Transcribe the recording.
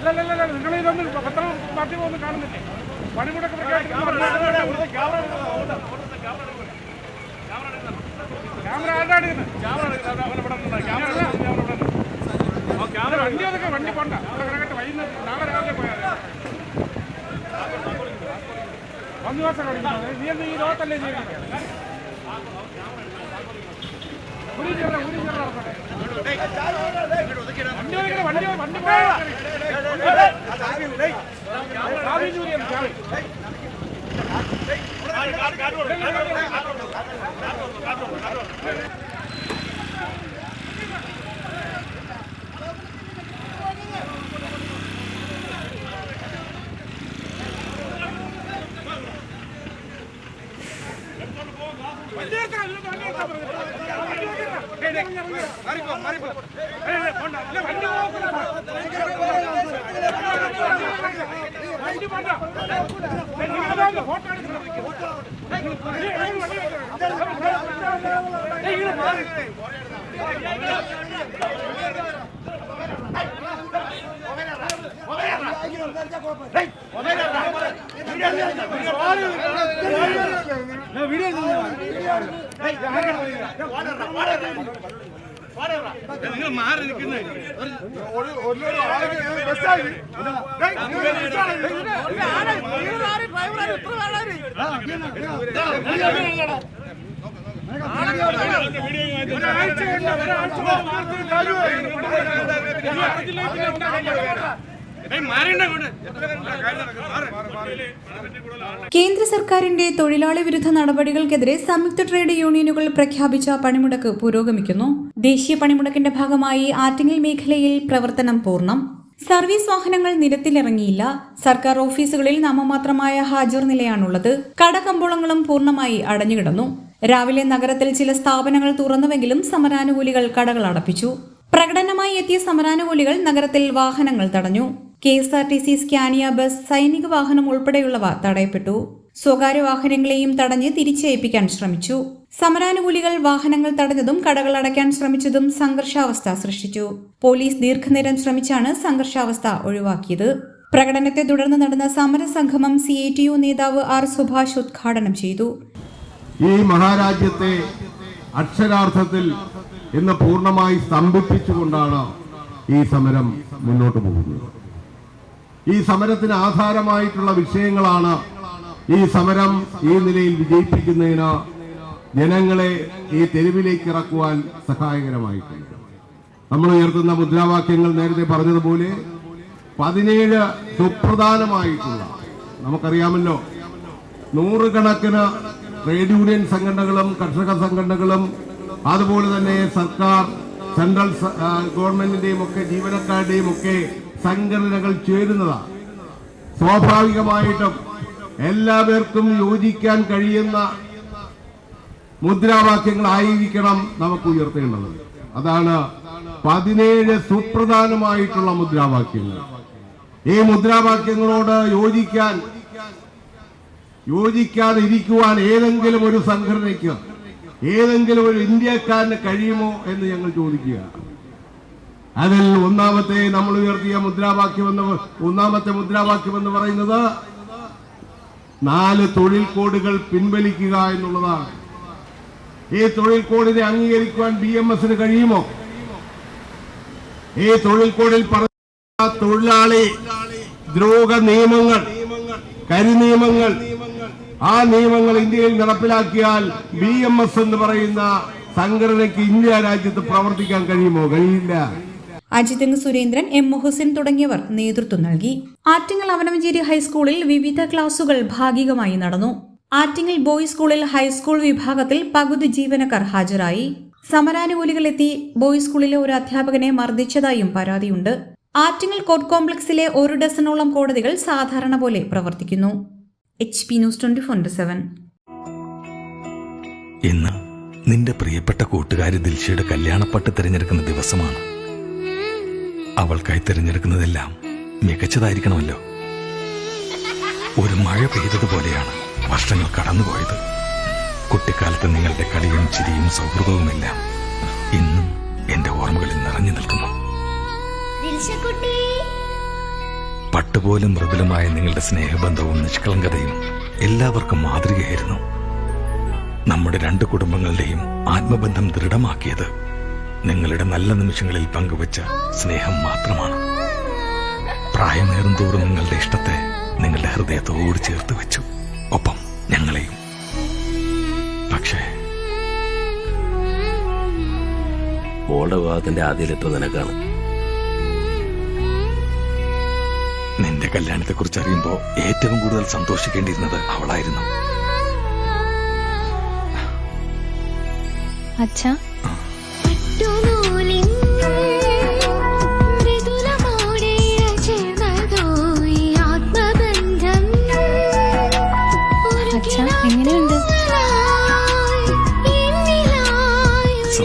ഇല്ല, നിങ്ങൾ ഇതൊന്നും പത്രം മാധ്യമം ഒന്നും കാണുന്നില്ലേ പണിമുടക്ക് ക്യാമറ ആരാണ് വണ്ടി അതൊക്കെ വണ്ടി പോണ്ട അവിടെ കിടക്കട്ടെ വൈകുന്നേരം ഒന്ന് ദിവസം നീ എന്ത് ഈ ലോകത്തല്ലേ ചെയ്യുന്നത് ഉരി ചെറ ഉരി ചെറ വണ്ടി വണ്ടി വണ്ടി പോയാ ചൂരിയാണ് വണ്ടി എടുക്കണം, ഇതിന് വണ്ടി എടുക്കാൻ പറഞ്ഞിട്ട്. വണ്ടി എടുക്കണം. ഏയ്, ഏയ്, ഇറങ്ങ്, ഇറങ്ങ്. മാറിപ്പോ, മാറിപ്പോ. ഏയ്, ഏയ്, പോണ്ട. ഇല്ല, വണ്ടി പോകത്തില്ല. വണ്ടി പോണ്ട. ഏയ്, നിങ്ങൾ അതാണ്ട് ഫോട്ടോ എടുക്കണം. ഏയ്, ഏയ്, വണ്ടി എടുക്കണം. ഏയ്, ഇങ്ങനെ മാറി. ഒരാഴ്ച കൊണ്ട് ഒരാഴ്ച കേന്ദ്ര സർക്കാരിന്റെ തൊഴിലാളി വിരുദ്ധ നടപടികൾക്കെതിരെ സംയുക്ത ട്രേഡ് യൂണിയനുകൾ പ്രഖ്യാപിച്ച പണിമുടക്ക് പുരോഗമിക്കുന്നു. ദേശീയ പണിമുടക്കിന്റെ ഭാഗമായി ആറ്റിങ്ങൽ മേഖലയിൽ പ്രവർത്തനം പൂർണം. സർവീസ് വാഹനങ്ങൾ നിരത്തിലിറങ്ങിയില്ല. സർക്കാർ ഓഫീസുകളിൽ നാമമാത്രമായ ഹാജർ നിലയാണുള്ളത്. കടകമ്പോളങ്ങളും പൂർണമായി അടഞ്ഞുകിടന്നു. രാവിലെ നഗരത്തിൽ ചില സ്ഥാപനങ്ങൾ തുറന്നുവെങ്കിലും സമരാനുകൂലികൾ കടകൾ അടപ്പിച്ചു പ്രകടനമായി എത്തിയ സമരാനുകൂലികൾ നഗരത്തിൽ വാഹനങ്ങൾ തടഞ്ഞു. K S R T C Scania bus സൈനിക വാഹനം ഉൾപ്പെടെയുള്ളവ തടയപ്പെട്ടു. സ്വകാര്യ വാഹനങ്ങളെയും തടഞ്ഞ് തിരിച്ചയപ്പിക്കാൻ ശ്രമിച്ചു. സമരാനുകൂലികൾ വാഹനങ്ങൾ തടഞ്ഞതും കടകൾ അടയ്ക്കാൻ ശ്രമിച്ചതും സംഘർഷാവസ്ഥ സൃഷ്ടിച്ചു. പോലീസ് ദീർഘനേരം ശ്രമിച്ചാണ് സംഘർഷാവസ്ഥ ഒഴിവാക്കിയത്. പ്രകടനത്തെ തുടർന്ന് നടന്ന സമരസംഗമം സി ഐ ടി യു നേതാവ് ആർ സുഭാഷ് ഉദ്ഘാടനം ചെയ്തു. ഈ മഹാരാജ്യത്തെ അക്ഷരാർത്ഥത്തിൽ ഇന്ന് പൂർണമായി സ്തംഭിപ്പിച്ചുകൊണ്ടാണ് ഈ സമരം മുന്നോട്ട് പോകുന്നത്. ഈ സമരത്തിന് ആധാരമായിട്ടുള്ള വിഷയങ്ങളാണ് ഈ സമരം ഈ നിലയിൽ വിജയിപ്പിക്കുന്നതിന് ജനങ്ങളെ ഈ തെരുവിലേക്ക് ഇറക്കുവാൻ സഹായകരമായിട്ടുണ്ട്. നമ്മൾ ഉയർത്തുന്ന മുദ്രാവാക്യങ്ങൾ നേരത്തെ പറഞ്ഞതുപോലെ പതിനേഴ് സുപ്രധാനമായിട്ടുള്ള നമുക്കറിയാമല്ലോ നൂറുകണക്കിന് ട്രേഡ് യൂണിയൻ സംഘടനകളും കർഷക സംഘടനകളും അതുപോലെ തന്നെ സർക്കാർ സെൻട്രൽ ഗവൺമെന്റിന്റെയും ഒക്കെ ജീവനക്കാരുടെയും ഒക്കെ സംഘടനകൾ ചേരുന്നതാണ് സ്വാഭാവികമായിട്ടും എല്ലാ പേർക്കും യോജിക്കാൻ കഴിയുന്ന മുദ്രാവാക്യങ്ങളായിരിക്കണം നമുക്ക് ഉയർത്തേണ്ടത്. അതാണ് പതിനേഴ് സുപ്രധാനമായിട്ടുള്ള മുദ്രാവാക്യങ്ങൾ. ഈ മുദ്രാവാക്യങ്ങളോട് യോജിക്കാൻ യോജിക്കാതെ ഇരിക്കുവാൻ ഏതെങ്കിലും ഒരു സംഘടനയ്ക്ക് ഏതെങ്കിലും ഒരു ഇന്ത്യക്കാരന് കഴിയുമോ എന്ന് ഞങ്ങൾ ചോദിക്കുക. അതിൽ ഒന്നാമത്തെ നമ്മൾ ഉയർത്തിയ മുദ്രാവാക്യം എന്ന് ഒന്നാമത്തെ മുദ്രാവാക്യം എന്ന് പറയുന്നത് നാല് തൊഴിൽ കോഡുകൾ പിൻവലിക്കുക എന്നുള്ളതാണ്. ഈ തൊഴിൽ കോഡിനെ അംഗീകരിക്കുവാൻ ബി എം എസിന് കഴിയുമോ? ഈ തൊഴിൽ കോഡിൽ പറഞ്ഞ തൊഴിലാളി ദ്രോഹ നിയമങ്ങൾ കരിനിയമങ്ങൾ ആ നിയമങ്ങൾ ഇന്ത്യയിൽ നടപ്പിലാക്കിയാൽ ബി എം എസ് എന്ന് പറയുന്ന സംഘടനയ്ക്ക് ഇന്ത്യ രാജ്യത്ത് പ്രവർത്തിക്കാൻ കഴിയുമോ? കഴിയില്ല. അജിതങ് സുരേന്ദ്രൻ എം. മുഹസിൻ തുടങ്ങിയവർ നേതൃത്വം നൽകി. ആറ്റിങ്ങൽ അവനമഞ്ചേരി ഹൈസ്കൂളിൽ വിവിധ ക്ലാസുകൾ ഭാഗികമായി നടന്നു. ആറ്റിങ്ങൽ ബോയ്സ് സ്കൂളിൽ ഹൈസ്കൂൾ വിഭാഗത്തിൽ പകുതി ജീവനക്കാർ ഹാജരായി. സമരാനുകൂലികൾ എത്തി ബോയ്സ് സ്കൂളിലെ ഒരു അധ്യാപകനെ മർദ്ദിച്ചതായും പരാതിയുണ്ട്. ആറ്റിങ്ങൽ കോർട്ട് കോംപ്ലക്സിലെ ഒരു ഡസനോളം കോടതികൾ സാധാരണ പോലെ പ്രവർത്തിക്കുന്നു. H P news twenty four seven ഇന്ന് നിന്റെ പ്രിയപ്പെട്ട കൂട്ടുകാരി ദിൽഷയുടെ കല്യാണപ്പട്ട് തിരഞ്ഞെടുക്കുന്ന ദിവസമാണ്. അവൾക്കായി തിരഞ്ഞെടുക്കുന്നതെല്ലാം മികച്ചതായിരിക്കണമല്ലോ. ഒരു മഴ പെയ്തതുപോലെയാണ് വർഷങ്ങൾ കടന്നുപോയത്. കുട്ടിക്കാലത്ത് നിങ്ങളുടെ കളിയും ചിരിയും സൗഹൃദവുമെല്ലാം ഇന്നും എന്റെ ഓർമ്മകളിൽ നിറഞ്ഞു നിൽക്കുന്നു. പട്ടുപോലും മൃദുലമായ നിങ്ങളുടെ സ്നേഹബന്ധവും നിഷ്കളങ്കതയും എല്ലാവർക്കും മാതൃകയായിരുന്നു. നമ്മുടെ രണ്ട് കുടുംബങ്ങളുടെയും ആത്മബന്ധം ദൃഢമാക്കിയത് നിങ്ങളുടെ നല്ല നിമിഷങ്ങളിൽ പങ്കുവച്ച സ്നേഹം മാത്രമാണ്. പ്രായമേറും തോറും നിങ്ങളുടെ ഇഷ്ടത്തെ നിങ്ങളുടെ ഹൃദയത്തോട് ചേർത്ത് വെച്ചു. ഒപ്പം ഞങ്ങളെയും. പക്ഷേ മോളുടെ വിവാഹത്തിന്റെ നിനക്കാണ്? നിന്റെ കല്യാണത്തെ കുറിച്ച് അറിയുമ്പോ ഏറ്റവും കൂടുതൽ സന്തോഷിക്കേണ്ടിയിരുന്നത് അവളായിരുന്നു. അച്ഛാ